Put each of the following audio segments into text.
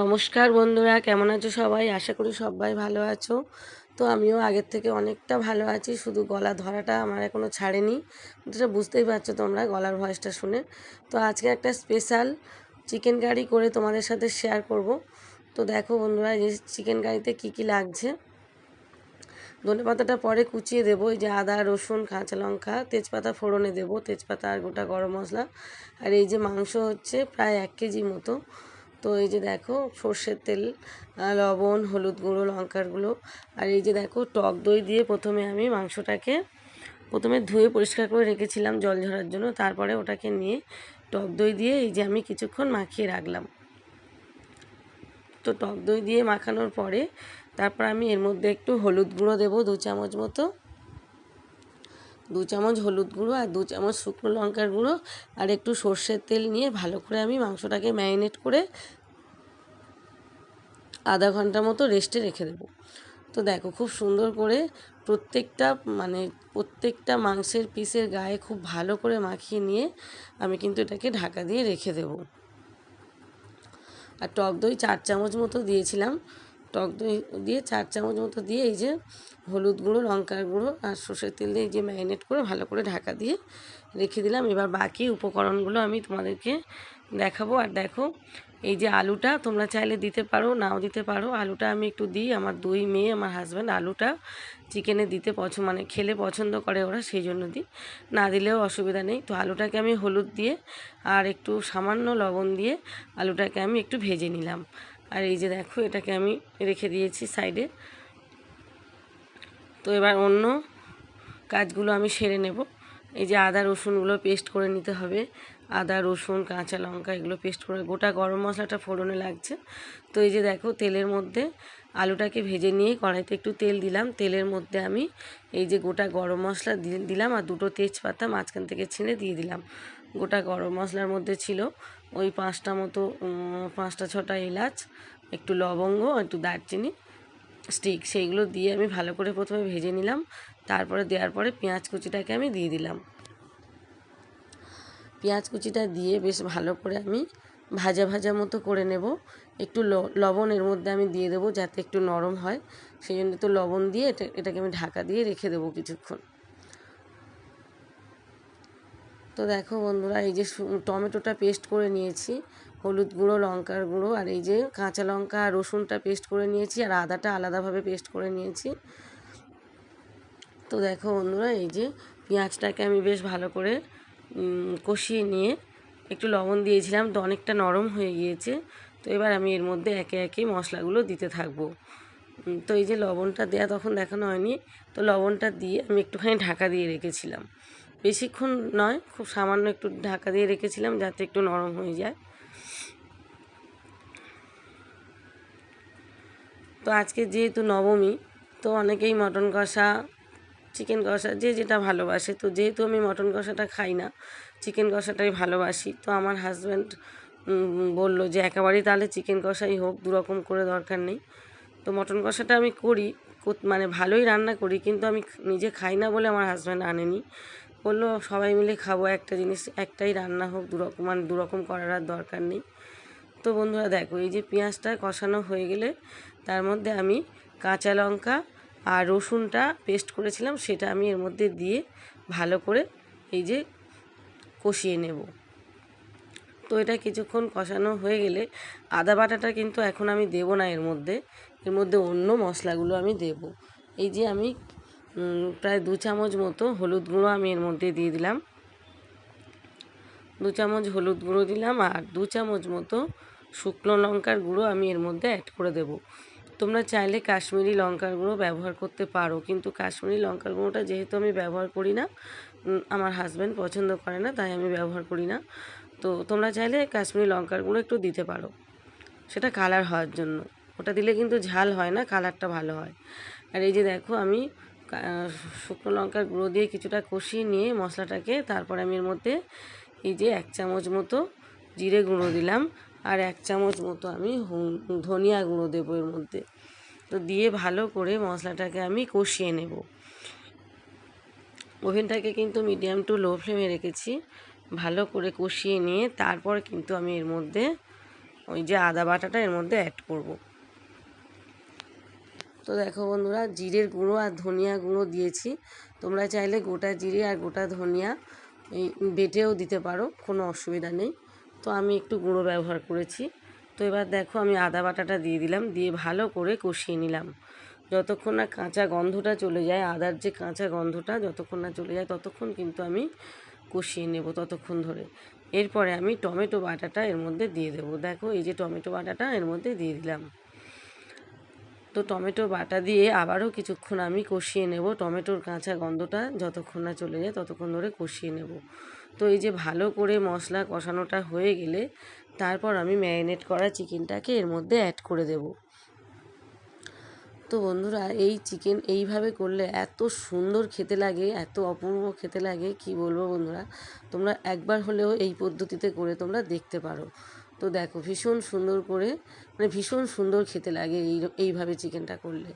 নমস্কার বন্ধুরা, কেমন আছো সবাই? আশা করি সবাই ভালো আছো। তো আমিও আগের থেকে অনেকটা ভালো আছি, শুধু গলা ধরাটা আমার এখনও ছাড়েনি। যেটা বুঝতেই পারছ তোমরা গলার ভয়েসটা শুনে। তো আজকে একটা স্পেশাল চিকেন কারি করে তোমাদের সাথে শেয়ার করব। তো দেখো বন্ধুরা, এই চিকেন কারিতে কী কী লাগছে? ধনে পাতাটা পরে কুচিয়ে দেবো, এই যে আদা, রসুন, কাঁচা লঙ্কা, তেজপাতা ফোড়নে দেবো, তেজপাতা আর গোটা গরম মশলা। আর এই যে মাংস হচ্ছে প্রায় এক কেজি মতো। তো এই যে দেখো সর্ষের তেল লবণ, হলুদ গুঁড়ো, লঙ্কার গুঁড়ো, আর এই যে দেখো টক দই দিয়ে প্রথমে আমি মাংসটাকে প্রথমে ধুয়ে পরিষ্কার করে রেখেছিলাম জল ঝরার জন্য, তারপরে ওটাকে নিয়ে টক দই দিয়ে এই যে আমি কিছুক্ষণ মাখিয়ে রাখলাম। তো টক দই দিয়ে মাখানোর পরে তারপর আমি এর মধ্যে একটু হলুদ গুঁড়ো দেবো দু চামচ মতো। দু চামচ হলুদ গুঁড়ো আর দু চামচ শুকনো লঙ্কার গুঁড়ো আর একটু সর্ষের তেল নিয়ে ভালো করে আমি মাংসটাকে ম্যারিনেট করে আধা ঘণ্টা মতো রেস্টে রেখে দেবো। তো দেখো খুব সুন্দর করে প্রত্যেকটা মানে প্রত্যেকটা মাংসের পিসের গায়ে খুব ভালো করে মাখিয়ে নিয়ে আমি কিন্তু এটাকে ঢাকা দিয়ে রেখে দেব। আর টক দই চার চামচ মতো দিয়েছিলাম। টক দই দিয়ে চার চামচ মতো দিয়ে এই যে হলুদ গুঁড়ো, লঙ্কার গুঁড়ো আর সর্ষের তেল দিয়ে যে ম্যারিনেট করে ভালো করে ঢাকা দিয়ে রেখে দিলাম। এবার বাকি উপকরণগুলো আমি তোমাদেরকে দেখাবো। আর দেখো, এই যে আলুটা তোমরা চাইলে দিতে পারো, নাও দিতে পারো। আলুটা আমি একটু দিই, আমার দুই মেয়ে, আমার হাজব্যান্ড আলুটা চিকেনে দিতে পছন্দ মানে খেলে পছন্দ করে ওরা, সেই জন্য দিই। না দিলেও অসুবিধা নেই। তো আলুটাকে আমি হলুদ দিয়ে আর একটু সামান্য লবণ দিয়ে আলুটাকে আমি একটু ভেজে নিলাম। আর এই যে দেখো, এটাকে আমি রেখে দিয়েছি সাইডে তো এবার অন্য কাজগুলো আমি সেরে নেব। এই যে আদা রসুনগুলো পেস্ট করে নিতে হবে। আদা, রসুন, কাঁচা লঙ্কা এগুলো পেস্ট করে গোটা গরম মশলাটা ফোড়নে লাগছে। তো এই যে দেখো, তেলের মধ্যে আলুটাকে ভেজে নিয়ে কড়াইতে একটু তেল দিলাম। তেলের মধ্যে আমি এই যে গোটা গরম মশলা দিলাম আর দুটো তেজপাতা মাঝখান থেকে ছিঁড়ে দিয়ে দিলাম। গোটা গরম মশলার মধ্যে ছিল। ওই পাঁচটা মতো পাঁচটা ছটা এলাচ, একটু লবঙ্গ, একটু দারচিনি স্টিক সেইগুলো দিয়ে আমি ভালো করে প্রথমে ভেজে নিলাম। তারপরে দেওয়ার পরে পেঁয়াজ কুচিটাকে আমি দিয়ে দিলাম। পেঁয়াজ কুচিটা দিয়ে বেশ ভালো করে আমি ভাজা ভাজা মতো করে নেব। একটু লবণ এর মধ্যে আমি দিয়ে দেবো যাতে একটু নরম হয়। সেই জন্য তো লবণ দিয়ে এটা, এটাকে আমি ঢাকা দিয়ে রেখে দেবো কিছুক্ষণ। তো দেখো বন্ধুরা, এই যে টমেটোটা পেস্ট করে নিয়েছি, হলুদ গুঁড়ো, লঙ্কার গুঁড়ো, আর এই যে কাঁচা লঙ্কা আর রসুনটা পেস্ট করে নিয়েছি, আর আদাটা আলাদাভাবে পেস্ট করে নিয়েছি। তো দেখো বন্ধুরা, এই যে পেঁয়াজটাকে আমি বেশ ভালো করে কষিয়ে নিয়ে একটু লবণ দিয়েছিলাম, তো অনেকটা নরম হয়ে গিয়েছে। তো এবার আমি এর মধ্যে একে একে মশলাগুলো দিতে থাকব। তো এই যে লবণটা দেয়া তখন দেখানো হয়নি, তো লবণটা দিয়ে আমি একটুখানি ঢাকা দিয়ে রেখেছিলাম। বেশিক্ষণ নয়, খুব সামান্য একটু ঢাকা দিয়ে রেখেছিলাম যাতে একটু নরম হয়ে যায়। তো আজকে যেহেতু নবমী, তো অনেকেই মটন কষা, চিকেন কষা, যে যেটা ভালোবাসে। তো যেহেতু আমি মটন কষাটা খাই না, চিকেন কষাটাই ভালোবাসি। তো আমার হাজব্যান্ড বলল যে একেবারেই তাহলে চিকেন কষাই হোক, দুরকম করে দরকার নেই। তো মটন কষাটা আমি করি মানে ভালোই রান্না করি, কিন্তু আমি নিজে খাই না বলে আমার হাজব্যান্ড আনেনি। বলল, সবাই মিলে খাব, একটা জিনিস, একটাই রান্না হোক, দুরকম মানে দুরকম করার আর দরকার নেই। তো বন্ধুরা দেখো, এই যে পেঁয়াজটা কষানো হয়ে গেলে তার মধ্যে আমি কাঁচা লঙ্কা আর রসুনটা পেস্ট করেছিলাম, সেটা আমি এর মধ্যে দিয়ে ভালো করে এই যে কষিয়ে নেব। তো এটা কিছুক্ষণ কষানো হয়ে গেলে আদা বাটাটা কিন্তু এখন আমি দেব না এর মধ্যে এর মধ্যে অন্য মশলাগুলো আমি দেব। এই যে আমি প্রায় দু চামচ মতো হলুদ গুঁড়ো আমি এর মধ্যে দিয়ে দিলাম। দু চামচ হলুদ গুঁড়ো দিলাম আর দু চামচ মতো শুকনো লঙ্কার গুঁড়ো আমি এর মধ্যে অ্যাড করে দেব। তোমরা চাইলে কাশ্মীরি লঙ্কার গুঁড়ো ব্যবহার করতে পারো, কিন্তু কাশ্মীরি লঙ্কার গুঁড়োটা যেহেতু আমি ব্যবহার করি না আমার হাজব্যান্ড পছন্দ করে না, তাই আমি ব্যবহার করি না। তো তোমরা চাইলে কাশ্মীরি লঙ্কার গুঁড়ো একটু দিতে পারো, সেটা কালার হওয়ার জন্য। ওটা দিলে কিন্তু ঝাল হয় না কালারটা ভালো হয়। আর এই যে দেখো আমি শুকনো লঙ্কার গুঁড়ো দিয়ে কিছুটা কষিয়ে নিয়ে মশলাটাকে, তারপর আমি এর মধ্যে এই যে এক চামচ মতো জিরে গুঁড়ো দিলাম, আর এক চামচ মতো আমি ধনিয়া গুঁড়ো দেবো এর মধ্যে। তো দিয়ে ভালো করে মশলাটাকে আমি কষিয়ে নেব। ওভেনটাকে কিন্তু মিডিয়াম টু লো ফ্লেমে রেখেছি, ভালো করে কষিয়ে নিয়ে তারপর কিন্তু আমি এর মধ্যে ওই যে আদা বাটাটা এর মধ্যে অ্যাড করব। তো দেখো বন্ধুরা, জিরের গুঁড়ো আর ধনিয়া গুঁড়ো দিয়েছি। তোমরা চাইলে গোটা জিরে আর গোটা ধনিয়া এই বেটেও দিতে পারো, কোনো অসুবিধা নেই। তো আমি একটু গুঁড়ো ব্যবহার করেছি। তো এবার দেখো আমি আদা বাটাটা দিয়ে দিলাম, দিয়ে ভালো করে কষিয়ে নিলাম। যতক্ষণ না কাঁচা গন্ধটা চলে যায়, আদার যে কাঁচা গন্ধটা যতক্ষণ না চলে যায়, ততক্ষণ কিন্তু আমি কষিয়ে নেব, ততক্ষণ ধরে। এরপরে আমি টমেটো বাটাটা এর মধ্যে দিয়ে দেবো। দেখো এই যে টমেটো বাটাটা এর মধ্যে দিয়ে দিলাম। তো টমেটো বাটা দিয়ে আবারও কিছুক্ষণ আমি কষিয়ে নেব। টমেটোর কাঁচা গন্ধটা যতক্ষণ না চলে যায় ততক্ষণ ধরে কষিয়ে নেব। তো এই যে ভালো করে মশলা কষানোটা হয়ে গেলে তারপর আমি ম্যারিনেট করা চিকেনটাকে এর মধ্যে অ্যাড করে দেব। তো বন্ধুরা, এই চিকেন এইভাবে করলে এত সুন্দর খেতে লাগে, এত অপূর্ব খেতে লাগে, কি বলব বন্ধুরা? তোমরা একবার হলেও এই পদ্ধতিতে করে তোমরা দেখতে পারো। তো দেখো, ভীষণ সুন্দর করে মানে ভীষণ সুন্দর খেতে লাগে এই, এইভাবে চিকেনটা করলে।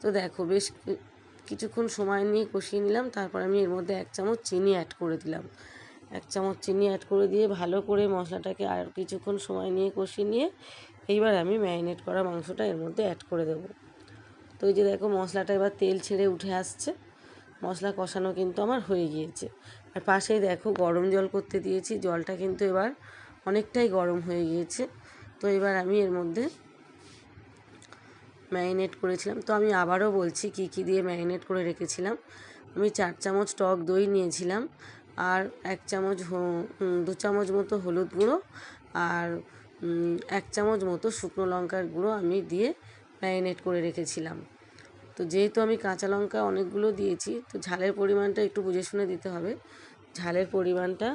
তো দেখো, বেশ কিছুক্ষণ সময় নিয়ে কষিয়ে নিলাম, তারপর আমি এর মধ্যে এক চামচ চিনি অ্যাড করে দিলাম। এক চামচ চিনি অ্যাড করে দিয়ে ভালো করে মশলাটাকে আর কিছুক্ষণ সময় নিয়ে কষিয়ে নিয়ে এইবার আমি ম্যারিনেট করা মাংসটা এর মধ্যে অ্যাড করে দেবো। তো এই যে দেখো, মশলাটা এবার তেল ছেড়ে উঠে আসছে। মশলা কষানো কিন্তু আমার হয়ে গিয়েছে। আর পাশেই দেখো, গরম জল করতে দিয়েছি, জলটা কিন্তু এবার অনেকটাই গরম হয়ে গিয়েছে। তো এবার আমি এর মধ্যে ম্যারিনেট করেছিলাম। তো আমি আবারও বলছি কি কি দিয়ে ম্যারিনেট করে রেখেছিলাম। আমি চার চামচ টক দই নিয়েছিলাম আর এক চামচ দু চামচ মতো হলুদ গুঁড়ো আর এক চামচ মতো শুকনো লঙ্কার গুঁড়ো আমি দিয়ে ম্যারিনেট করে রেখেছিলাম। তো যেহেতু আমি কাঁচা লঙ্কা অনেকগুলো দিয়েছি, তো ঝালের পরিমাণটা একটু বুঝে শুনে দিতে হবে। ঝালের পরিমাণটা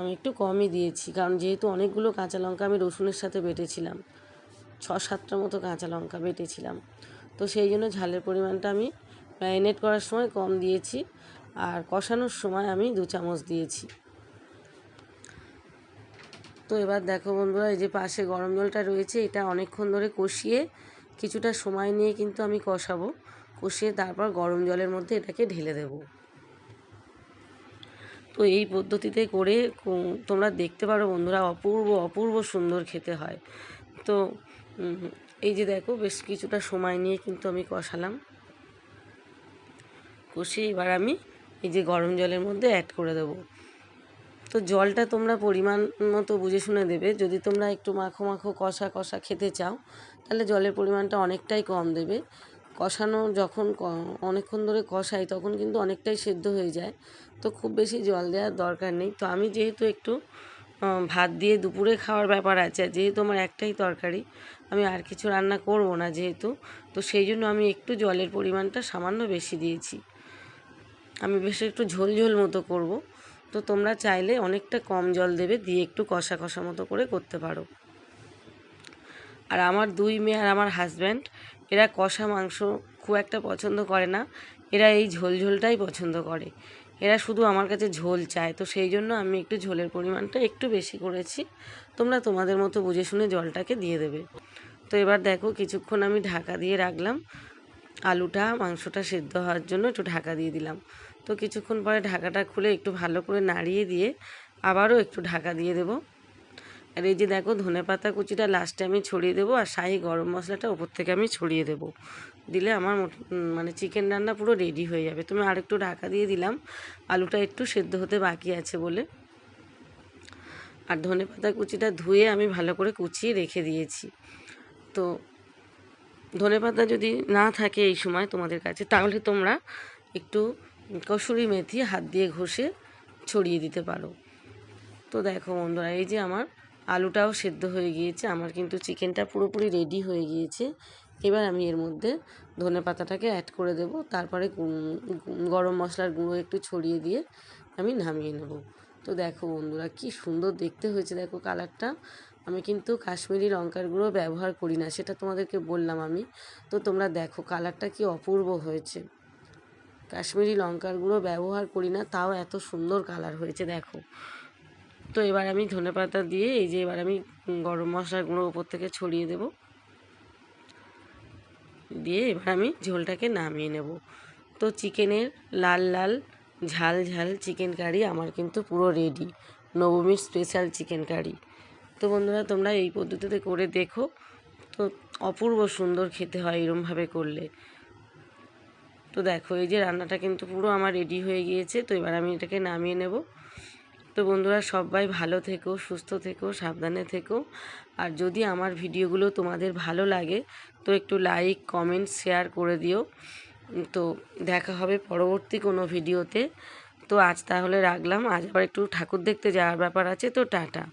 আমি একটু কমই দিয়েছি। কারণ যেহেতু অনেকগুলো কাঁচা লঙ্কা আমি রসুনের সাথে বেটেছিলাম ছ সাতটা মতো কাঁচা লঙ্কা বেটেছিলাম। তো সেই জন্য ঝালের পরিমাণটা আমি ম্যারিনেট করার সময় কম দিয়েছি আর কষানোর সময় আমি দু চামচ দিয়েছি। তো এবার দেখো বন্ধুরা, এই যে পাশে গরম জলটা রয়েছে, এটা অনেকক্ষণ ধরে কষিয়ে কিছুটা সময় নিয়ে কিন্তু আমি কষাবো। কষিয়ে তারপর গরম জলের মধ্যে এটাকে ঢেলে দেব। তো এই পদ্ধতিতে করে তোমরা দেখতে পারো বন্ধুরা, অপূর্ব অপূর্ব সুন্দর খেতে হয়। তো এই যে দেখো, বেশ কিছুটা সময় নিয়ে কিন্তু আমি কষালাম। কষিয়ে এবার আমি এই যে গরম জলের মধ্যে অ্যাড করে দেবো। তো জলটা তোমরা পরিমাণ মতো বুঝে শুনে দেবে। যদি তোমরা একটু মাখো মাখো কষা কষা খেতে চাও, তাহলে জলের পরিমাণটা অনেকটাই কম দেবে। কষানো যখন অনেকক্ষণ ধরে কষাই তখন কিন্তু অনেকটাই সেদ্ধ হয়ে যায়। তো খুব বেশি জল দেওয়ার দরকার নেই। তো আমি যেহেতু একটু ভাত দিয়ে দুপুরে খাওয়ার ব্যাপার আছে, যেহেতু আমার একটাই তরকারি, আমি আর কিছু রান্না করব না যেহেতু, তো সেই জন্য আমি একটু জলের পরিমাণটা সামান্য বেশি দিয়েছি। আমি বেশ একটু ঝোল ঝোল মতো করব। তো তোমরা চাইলে অনেকটা কম জল দেবে, দিয়ে একটু কষা কষা মতো করে করতে পারো। আর আমার দুই মেয়ে আর আমার হাজব্যান্ড এরা কষা মাংস খুব একটা পছন্দ করে না। এরা এই ঝোল ঝোলটাই পছন্দ করে। এরা শুধু আমার কাছে ঝোল চায়, তো সেই জন্য আমি একটু ঝোলের পরিমাণটা একটু বেশি করেছি। তোমরা তোমাদের মতো বুঝে শুনে জলটাকে দিয়ে দেবে। তো এবার দেখো, কিছুক্ষণ আমি ঢাকা দিয়ে রাখলাম। আলুটা, মাংসটা সেদ্ধ হওয়ার জন্য একটু ঢাকা দিয়ে দিলাম। তো কিছুক্ষণ পরে ঢাকাটা খুলে একটু ভালো করে নাড়িয়ে দিয়ে আবারও একটু ঢাকা দিয়ে দেবো। আর এই যে দেখো ধনে পাতা কুচিটা লাস্টে আমি ছড়িয়ে দেবো আর শাহি গরম মশলাটা ওপর থেকে আমি ছড়িয়ে দেবো। দিলে আমার মানে চিকেন রান্না পুরো রেডি হয়ে যাবে। তুমি আরেকটু ঢাকা দিয়ে দিলাম। আলুটা একটু সেদ্ধ হতে বাকি আছে বলে। আর ধনে পাতা কুচিটা ধুয়ে আমি ভালো করে কুচিয়ে রেখে দিয়েছি। তো ধনে পাতা যদি না থাকে এই সময় তোমাদের কাছে, তাহলে তোমরা একটু কসুরি মেথি হাত দিয়ে ঘষে ছড়িয়ে দিতে পারো। তো দেখো বন্ধুরা, এই যে আমার আলুটাও সেদ্ধ হয়ে গিয়েছে, আমার কিন্তু চিকেনটা পুরোপুরি রেডি হয়ে গিয়েছে। এবার আমি এর মধ্যে ধনে পাতাটাকে অ্যাড করে দেব, তারপরে গরম মশলার গুঁড়ো একটু ছড়িয়ে দিয়ে আমি নামিয়ে নেব। তো দেখো বন্ধুরা, কি সুন্দর দেখতে হয়েছে, দেখো কালারটা আমি কিন্তু কাশ্মীরি লঙ্কার গুঁড়ো ব্যবহার করি না, সেটা তোমাদেরকে বললাম আমি। তো তোমরা দেখো কালারটা কি অপূর্ব হয়েছে। কাশ্মীরি লঙ্কার গুঁড়ো ব্যবহার করি না, তাও এত সুন্দর কালার হয়েছে, দেখো। তো এবার আমি ধনে পাতা দিয়ে এই যে এবার আমি গরম মশলার গুঁড়ো ওপর থেকে ছড়িয়ে দেব। দিয়ে এবার আমি ঝোলটাকে নামিয়ে নেব। তো চিকেনের লাল লাল ঝাল ঝাল চিকেন কারি আমার কিন্তু পুরো রেডি নবমীর স্পেশাল চিকেন কারি। তো বন্ধুরা, তোমরা এই পদ্ধতিতে করে দেখো। তো অপূর্ব সুন্দর খেতে হয় এরমভাবে করলে। তো দেখো, এই যে রান্নাটা কিন্তু পুরো আমার রেডি হয়ে গিয়েছে। তো এবার আমি এটাকে নামিয়ে নেব। তো বন্ধুরা সবাই ভালো থেকো, সুস্থ থেকো, সাবধানে থেকো। আর যদি আমার ভিডিওগুলো তোমাদের ভালো লাগে, তো একটু লাইক কমেন্ট শেয়ার করে দিও। তো দেখা হবে পরবর্তী কোনো ভিডিওতে। তো আজ তাহলে রাখলাম। আজ আবার একটু ঠাকুর দেখতে যাওয়ার ব্যাপার আছে, তো টাটা।